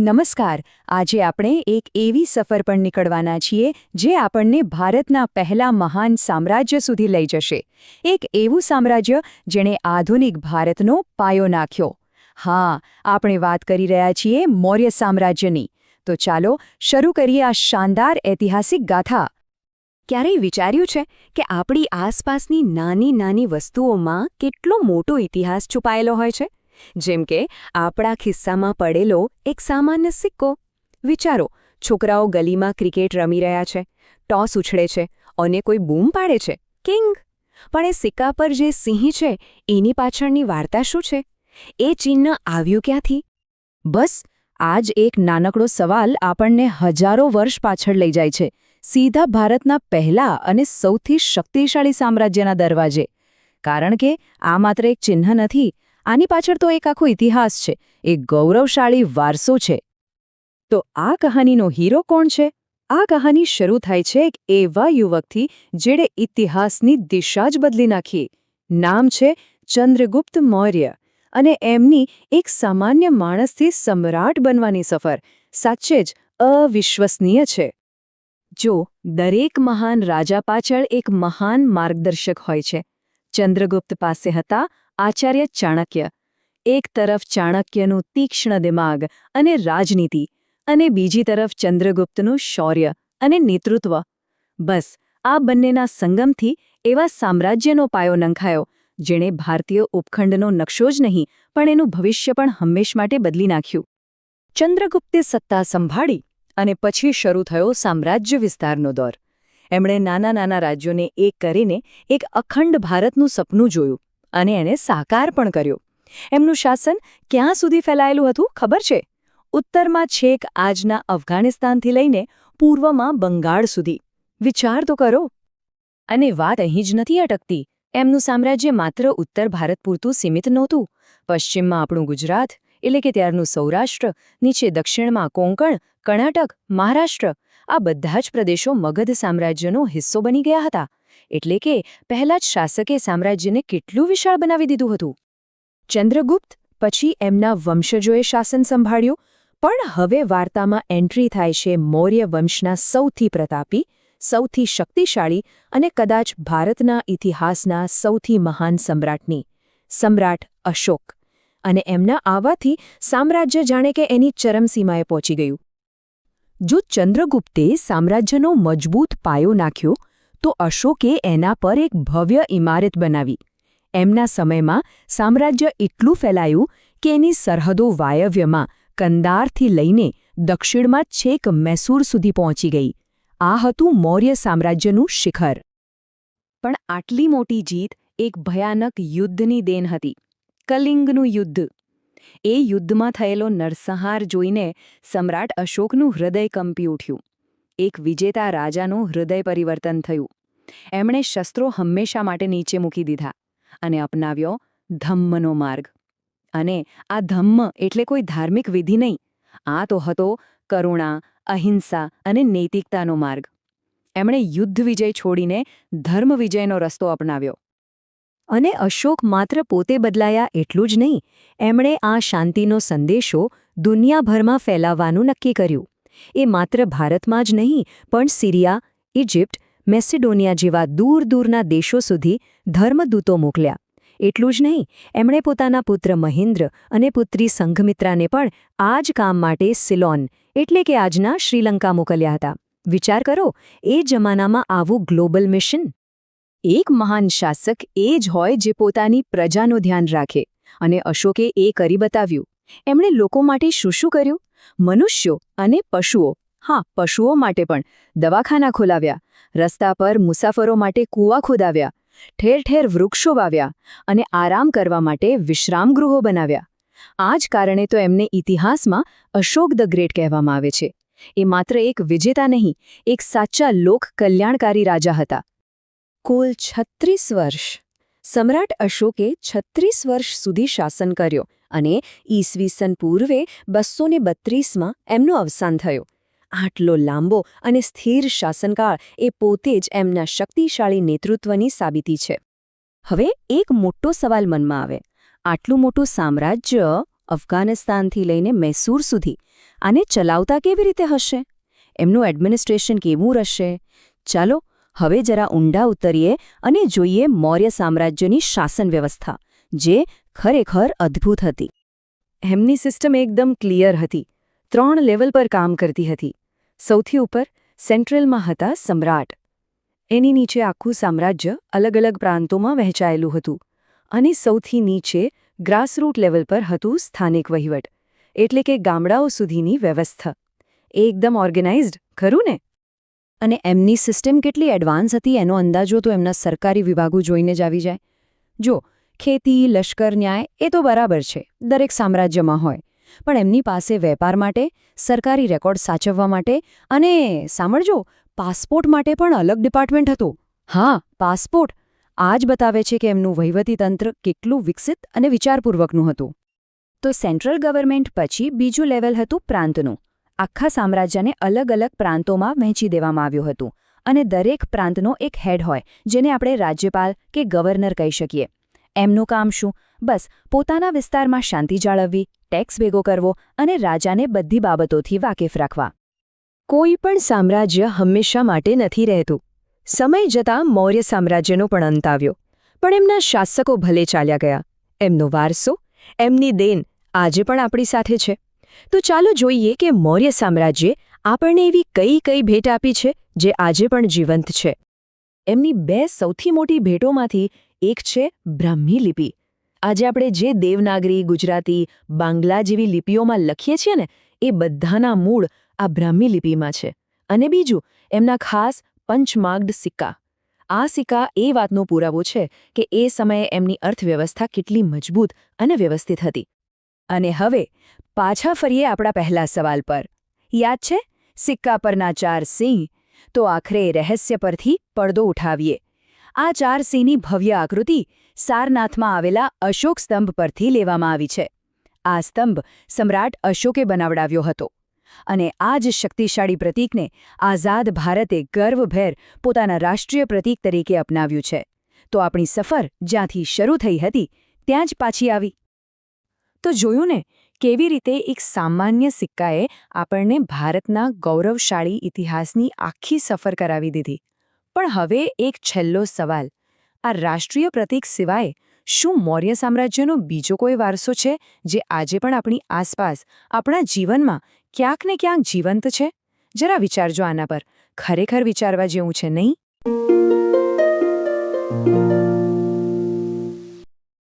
નમસ્કાર. આજે આપણે એક એવી સફર પર નીકળવાના છીએ જે આપણને ભારતના પહેલા મહાન સામ્રાજ્ય સુધી લઈ જશે. એક એવું સામ્રાજ્ય જેણે આધુનિક ભારતનો પાયો નાખ્યો. હા, આપણે વાત કરી રહ્યા છીએ મૌર્ય સામ્રાજ્યની. તો ચાલો શરૂ કરીએ આ શાનદાર ઐતિહાસિક ગાથા. ક્યારેય વિચાર્યું છે કે આપણી આસપાસની નાની નાની વસ્તુઓમાં કેટલો મોટો ઇતિહાસ છુપાયેલો હોય છે? જેમ કે, આપણા ખિસ્સામાં પડેલો એક સામાન્ય સિક્કો. વિચારો, છોકરાઓ ગલીમાં ક્રિકેટ રમી રહ્યા છે, ટોસ ઉછળે છે, અને કોઈ બૂમ પાડે છે. કિંગ! પણ એ સિક્કા પર જે સિંહ છે, એની પાછળની વાર્તા શું છે? એ ચિહ્ન આવ્યું ક્યાંથી? બસ આ જ એક નાનકડો સવાલ આપણને હજારો વર્ષ પાછળ લઈ જાય છે. સીધા ભારતના પહેલા અને સૌથી શક્તિશાળી સામ્રાજ્યના દરવાજે. કારણ કે, આ માત્ર એક ચિહ્ન નથી આની પાછળ તો એક આખો ઇતિહાસ છે. એક ગૌરવશાળી વારસો છે. તો આ કહાનીનો હીરો કોણ છે? આ કહાની શરૂ થાય છે એક એવા યુવકથી જેણે ઇતિહાસની દિશા જ બદલી નાખી. નામ છે ચંદ્રગુપ્ત મૌર્ય અને એમની એક સામાન્ય માણસથી સમ્રાટ બનવાની સફર. સાચે જ અવિશ્વસનીય છે. જો દરેક મહાન રાજા પાછળ એક મહાન માર્ગદર્શક હોય છે. ચંદ્રગુપ્ત પાસે હતા આચાર્ય ચાણક્ય. એક તરફ ચાણક્યનું તીક્ષ્ણ દિમાગ અને રાજનીતિ અને બીજી તરફ ચંદ્રગુપ્તનું શૌર્ય અને નેતૃત્વ. બસ, આ બંનેના સંગમથી એવા સામ્રાજ્યનો પાયો નંખાયો, જેણે ભારતીય ઉપખંડનો નકશો જ નહીં, પણ એનું ભવિષ્ય પણ હંમેશ માટે બદલી નાખ્યું. ચંદ્રગુપ્તે સત્તા સંભાળી અને પછી શરૂ થયો સામ્રાજ્ય વિસ્તારનો દોર. એમણે નાના નાના રાજ્યોને એક કરીને એક અખંડ ભારતનું સપનું જોયું. અને એને સાકાર પણ કર્યો. એમનું શાસન ક્યાં સુધી ફેલાયેલું હતું ખબર છે? ઉત્તરમાં છેક આજના અફઘાનિસ્તાનથી લઈને પૂર્વમાં બંગાળ સુધી. વિચાર તો કરો. અને વાત અહીં જ નથી અટકતી. એમનું સામ્રાજ્ય માત્ર ઉત્તર ભારત પૂરતું સીમિત નહોતું. પશ્ચિમમાં આપણું ગુજરાત, એટલે કે ત્યારનું સૌરાષ્ટ્ર, નીચે દક્ષિણમાં કોંકણ, કર્ણાટક, મહારાષ્ટ્ર, આ બધા જ પ્રદેશો મગધ સામ્રાજ્યનો હિસ્સો બની ગયા હતા. એટલે કે પહેલા જ શાસકે સામ્રાજ્યને કેટલું વિશાળ બનાવી દીધું હતું. ચંદ્રગુપ્ત પછી એમના વંશજોએ શાસન સંભાળ્યું, પણ હવે વાર્તામાં એન્ટ્રી થાય છે મૌર્ય વંશના સૌથી પ્રતાપી, સૌથી શક્તિશાળી અને કદાચ ભારતના ઇતિહાસના સૌથી મહાન સમ્રાટની, સમ્રાટ અશોક. અને એમના આવવાથી સામ્રાજ્ય જાણે કે એની ચરમસીમાએ પહોંચી ગયું. જો ચંદ્રગુપ્તે સામ્રાજ્યનો મજબૂત પાયો નાખ્યો તો અશોકે એના પર એક ભવ્ય ઇમારત બનાવી. એમના સમયમાં સામ્રાજ્ય એટલું ફેલાયું કે એની સરહદો વાયવ્યમાં કંદારથી લઈને દક્ષિણમાં છેક મૈસૂર સુધી પહોંચી ગઈ. આ હતું મૌર્ય સામ્રાજ્યનું શિખર. પણ આટલી મોટી જીત એક ભયાનક યુદ્ધની દેન હતી. કલિંગનું યુદ્ધ. એ યુદ્ધમાં થયેલો નરસંહાર જોઈને સમ્રાટ અશોકનું હૃદય કંપી ઉઠ્યું. એક વિજેતા રાજાનું હૃદય પરિવર્તન થયું. એમણે શસ્ત્રો હંમેશા માટે નીચે મૂકી દીધા અને અપનાવ્યો ધમ્મનો માર્ગ. અને આ ધમ્મ એટલે કોઈ ધાર્મિક વિધિ નહીં, આ તો હતો કરુણા, અહિંસા અને નૈતિકતાનો માર્ગ. એમણે યુદ્ધ વિજય છોડીને ધર્મ વિજયનો રસ્તો અપનાવ્યો. અને અશોક માત્ર પોતે બદલાયા એટલું જ નહીં, એમણે આ શાંતિનો સંદેશો દુનિયાભરમાં ફેલાવવાનું નક્કી કર્યું. એ માત્ર ભારતમાં જ નહીં, પણ સિરિયા, ઇજિપ્ત, મેસિડોનિયા જેવા દૂર દૂરના દેશો સુધી ધર્મદૂતો મોકલ્યા. એટલું જ નહીં, એમણે પોતાના પુત્ર મહિન્દ્ર અને પુત્રી સંઘમિત્રાને પણ આ જ કામ માટે સિલોન, એટલે કે આજના શ્રીલંકા મોકલ્યા હતા. વિચાર કરો, એ જમાનામાં આવું ગ્લોબલ મિશન? એક મહાન શાસક એ જ હોય જે પોતાની પ્રજાનું ધ્યાન રાખે. અને અશોકે એ કરી બતાવ્યું. એમણે લોકો માટે શું શું કર્યું? મનુષ્યો અને પશુઓ. હા, પશુઓ માટે પણ. દવાખાના ખોલાવ્યા. રસ્તા પર મુસાફરો માટે કૂવા ખોદાવ્યા. ઠેર ઠેર વૃક્ષો વાવ્યા અને આરામ કરવા માટે વિશ્રામગૃહો બનાવ્યા. આ જ કારણે તો એમને ઇતિહાસમાં અશોક ધ ગ્રેટ કહેવામાં આવે છે. એ માત્ર એક વિજેતા નહીં, એક સાચા લોક કલ્યાણકારી રાજા હતા. કુલ છત્રીસ વર્ષ. સમ્રાટ અશોકે છત્રીસ વર્ષ સુધી શાસન કર્યો. અને ઈસવીસન પૂર્વે બસો ને બત્રીસમાં એમનું અવસાન થયું. આટલો લાંબો અને સ્થિર શાસનકાળ એ પોતે જ એમના શક્તિશાળી નેતૃત્વની સાબિતી છે. હવે એક મોટો સવાલ મનમાં આવે. આટલું મોટું સામ્રાજ્ય અફઘાનિસ્તાનથી લઈને મૈસૂર સુધી આને ચલાવતા કેવી રીતે હશે? એમનું એડમિનિસ્ટ્રેશન કેવું રહેશે? ચાલો હવે જરા ઊંડા ઉતરીએ અને જોઈએ મૌર્ય સામ્રાજ્યની શાસન વ્યવસ્થા, જે ખરેખર અદ્ભુત હતી. એમની સિસ્ટમ એકદમ ક્લિયર હતી. ત્રણ લેવલ પર કામ કરતી હતી. સૌથી ઉપર સેન્ટ્રલમાં હતા સમ્રાટ. એની નીચે આખું સામ્રાજ્ય અલગ અલગ પ્રાંતોમાં વહેંચાયેલું હતું. અને સૌથી નીચે ગ્રાસરૂટ લેવલ પર હતું સ્થાનિક વહીવટ. એટલે કે ગામડાઓ સુધીની વ્યવસ્થા. એ એકદમ ઓર્ગેનાઇઝડ ખરું ને? અને એમની સિસ્ટમ કેટલી એડવાન્સ હતી એનો અંદાજો તો એમના સરકારી વિભાગો જોઈને જ આવી જાય. જો ખેતી, લશ્કર, ન્યાય, એ તો બરાબર છે, દરેક સામ્રાજ્યમાં હોય. પણ એમની પાસે વેપાર માટે, સરકારી રેકોર્ડ સાચવવા માટે અને, સાંભળજો, પાસપોર્ટ માટે પણ અલગ ડિપાર્ટમેન્ટ હતું. હા, પાસપોર્ટ. આ જ બતાવે છે કે એમનું વહીવટીતંત્ર કેટલું વિકસિત અને વિચારપૂર્વકનું હતું. તો સેન્ટ્રલ ગવર્મેન્ટ પછી બીજું લેવલ હતું પ્રાંતનું. આખા સામ્રાજ્યને અલગ અલગ પ્રાંતોમાં વહેંચી દેવામાં આવ્યું હતું. અને દરેક પ્રાંતનો એક હેડ હોય, જેને આપણે રાજ્યપાલ કે ગવર્નર કહી શકીએ. એમનું કામ શું? બસ, પોતાના વિસ્તારમાં શાંતિ જાળવવી, ટેક્સ ભેગો કરવો અને રાજાને બધી બાબતોથી વાકેફ રાખવા. કોઈ પણ સામ્રાજ્ય હંમેશા માટે નથી રહેતું. સમય જતાં મૌર્ય સામ્રાજ્યનો પણ અંત આવ્યો. પણ એમના શાસકો ભલે ચાલ્યા ગયા. એમનો વારસો, એમની દેન આજે પણ આપણી સાથે છે. તો ચાલો જોઈએ કે મૌર્ય સામ્રાજ્યે આપણને એવી કઈ કઈ ભેટ આપી છે, જે આજે પણ જીવંત છે. એમની બે સૌથી મોટી ભેટોમાંથી એક છે બ્રાહ્મી લિપિ. આજે આપણે જે દેવનાગરી, ગુજરાતી, બાંગ્લા જેવી લિપિઓમાં લખીએ છીએ ને, એ બધાના મૂળ આ બ્રાહ્મી લિપિમાં છે. અને બીજું, એમના ખાસ પંચમાર્ગ્ડ સિક્કા. આ સિક્કા એ વાતનો પુરાવો છે કે એ સમયે એમની અર્થવ્યવસ્થા કેટલી મજબૂત અને વ્યવસ્થિત હતી. અને હવે, પાછા ફરીએ આપણા પહેલા સવાલ પર. યાદ છે? સિક્કા પરના ચાર સિંહ. તો આખરે રહસ્ય પરથી પડદો ઉઠાવીએ. આ ચાર સિંહની ભવ્ય આકૃતિ સારનાથમાં આવેલા અશોક સ્તંભ પરથી લેવામાં આવી છે. આ સ્તંભ સમ્રાટ અશોકે બનાવડાવ્યો હતો અને આ જ શક્તિશાળી પ્રતીકને આઝાદ ભારતે ગર્વભેર પોતાના રાષ્ટ્રીય પ્રતીક તરીકે અપનાવ્યું છે. તો આપણી સફર જ્યાંથી શરૂ થઈ હતી, ત્યાં જ પાછી આવી. તો જોયું ને, કેવી રીતે એક સામાન્ય સિક્કાએ આપણને ભારતના ગૌરવશાળી ઇતિહાસની આખી સફર કરાવી દીધી. પણ હવે એક છેલ્લો સવાલ. આ રાષ્ટ્રીય પ્રતીક સિવાય શું મૌર્ય સામ્રાજ્યનો બીજો કોઈ વારસો છે, જે આજે પણ આપણી આસપાસ, આપણા જીવનમાં ક્યાંક ને ક્યાંક જીવંત છે? જરા વિચારજો આના પર. ખરેખર વિચારવા જેવું છે નહીં?